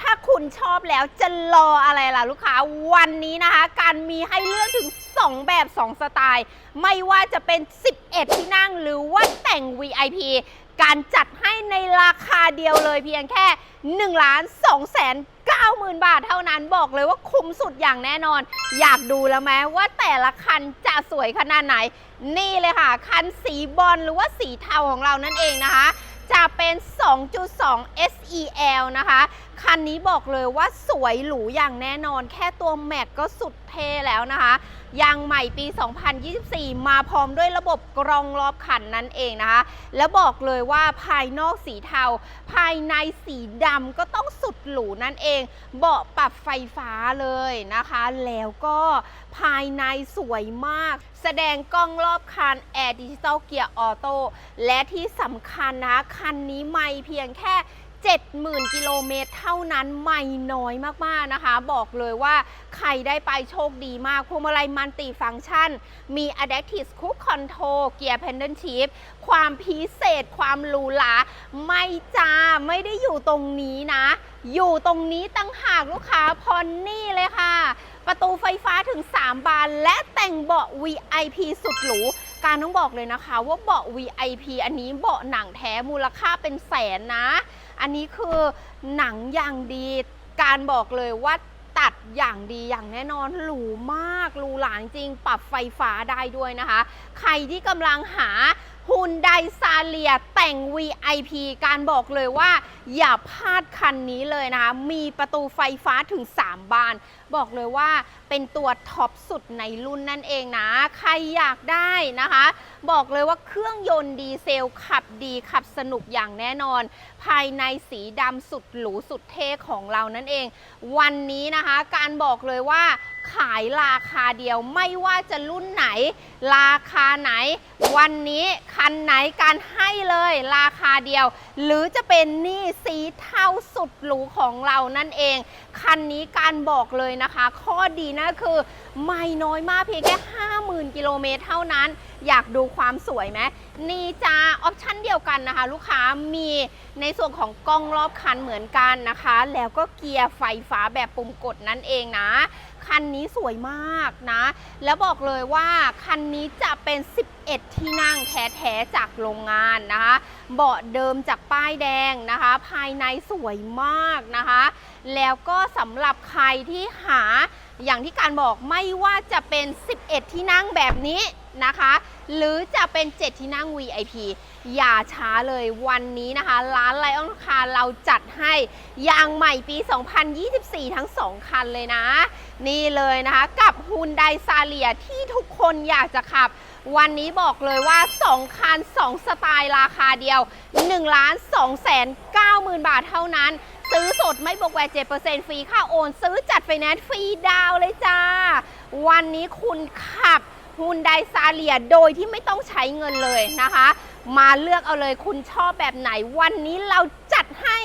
ถ้าคุณชอบแล้วจะรออะไรล่ะลูกค้า วันนี้นะคะ การมีให้เลือกถึง 2 แบบ 2 สไตล์ ไม่ว่าจะเป็น 11 ที่นั่งหรือว่าแต่ง VIP การจัดให้ในราคาเดียวเลยเพียงแค่1ล้าน2แสน90,000 บาทเท่านั้นบอกเลยว่าคุ้มสุดอย่างแน่นอน อยากดูแล้วไหมว่าแต่ละคันจะสวยขนาดไหน นี่เลยค่ะ คันสีบอลหรือว่าสีเทาของเรานั่นเองนะคะ 2.2 SEL นะคะ คันนี้บอกเลยว่าสวยหรูอย่างแน่นอน แค่ตัวแม็กก็สุดเท่แล้วนะคะ ยางใหม่ปี 2024 มาพร้อมด้วยระบบกรองรอบคันนั่นเองนะคะ แล้วบอกเลยว่าภายนอกสีเทา ภายในสีดำก็ต้องสุดหรูนั่นเอง เบาะปรับไฟฟ้าเลยนะคะ แล้วก็ ภายในสวยมาก แสดงกล้องรอบคันแอร์ดิจิตอลเกียร์ออโต้และที่สำคัญนะคันนี้ไม่เพียงแค่70,000 กิโลเมตรเท่านั้นไม่น้อยมาก ๆ นะคะ บอกเลยว่าใครได้ไปโชคดีมากพวงมาลัยมัลติฟังก์ชัน มี Adaptive Cruise Control เกียร์ Pendant Shift ความพิเศษความหรูหราไม่จ้า ไม่ได้อยู่ตรงนี้นะ อยู่ตรงนี้ตั้งหากลูกค้าพอนนี่เลยค่ะ ประตูไฟฟ้าถึง 3 บาน และแต่งเบาะ VIP สุดหรู การต้องบอกเลยนะคะ ว่าเบาะ VIP อันนี้เบาะหนังแท้มูลค่าเป็นแสนนะ อันนี้คือหนังอย่างดี การบอกเลยว่าตัดอย่างดีอย่างแน่นอนหรูมากหรูหราจริง ปรับไฟฟ้าได้ด้วยนะคะ ใครที่กำลังหา ฮุนไดซาเลียแต่ง VIP การบอกเลยว่า อย่าพลาดคันนี้เลยนะคะ มีประตูไฟฟ้าถึง 3 บาน บอกเลยว่าเป็นตัวท็อปสุดในรุ่นนั่นเองนะ ใครอยากได้นะคะ บอกเลยว่าเครื่องยนต์ดีเซลขับดีขับสนุกอย่างแน่นอน ภายในสีดำสุดหรูสุดเท่ของเรานั่นเอง วันนี้นะคะ การบอกเลยว่า ขายราคาเดียวไม่ว่าจะรุ่นไหน ราคาไหน วันนี้คันไหนการให้เลยราคาเดียว หรือจะเป็นนี่สีเทาสุดหรูของเรานั่นเอง คันนี้การบอกเลยนะคะ ข้อดีนะคือ ไม่น้อยมากเพียงแค่ 50,000 กิโลเมตรเท่านั้น อยากดูความสวยไหมนี่จ้าออปชั่นเดียวกันนะคะ ลูกค้ามีในส่วนของกล้องรอบคันเหมือนกันนะคะ แล้วก็เกียร์ไฟฟ้าแบบปุ่มกดนั่นเองนะ คันนี้สวยมากนะ แล้วบอกเลยว่าคันนี้จะเป็น 11 ที่นั่งแท้ๆจากโรงงานนะคะ เบาะเดิมจากป้ายแดงนะคะ ภายในสวยมากนะคะ แล้วก็สำหรับใครที่หาอย่างที่การบอกไม่ว่าจะเป็น 11 ที่นั่งแบบนี้ นะคะ หรือจะเป็น7ที่นั่ง VIP อย่าช้าเลยวันนี้นะคะ ร้านไลออนคาร์เราจัดให้ยางใหม่ปี 2024 ทั้ง 2 คันเลยนะ นี่เลยนะคะ กับ Hyundai s a l i a ที่ทุกคนอยากจะขับ วันนี้บอกเลยว่า 2 คัน 2 สไตล์ราคาเดียว 1 ล้าน2แสน9หมื่นบาทเท่านั้น ซื้อสดไม่บวกแวก7%ฟรีค่าโอน ซื้อจัดไฟแนนซ์ฟรีดาวเลยจ้า วันนี้คุณขับ ฮุนไดซาเลียโดยที่ไม่ต้องใช้เงินเลยนะคะ มาเลือกเอาเลยคุณชอบแบบไหนวันนี้เราจัดให้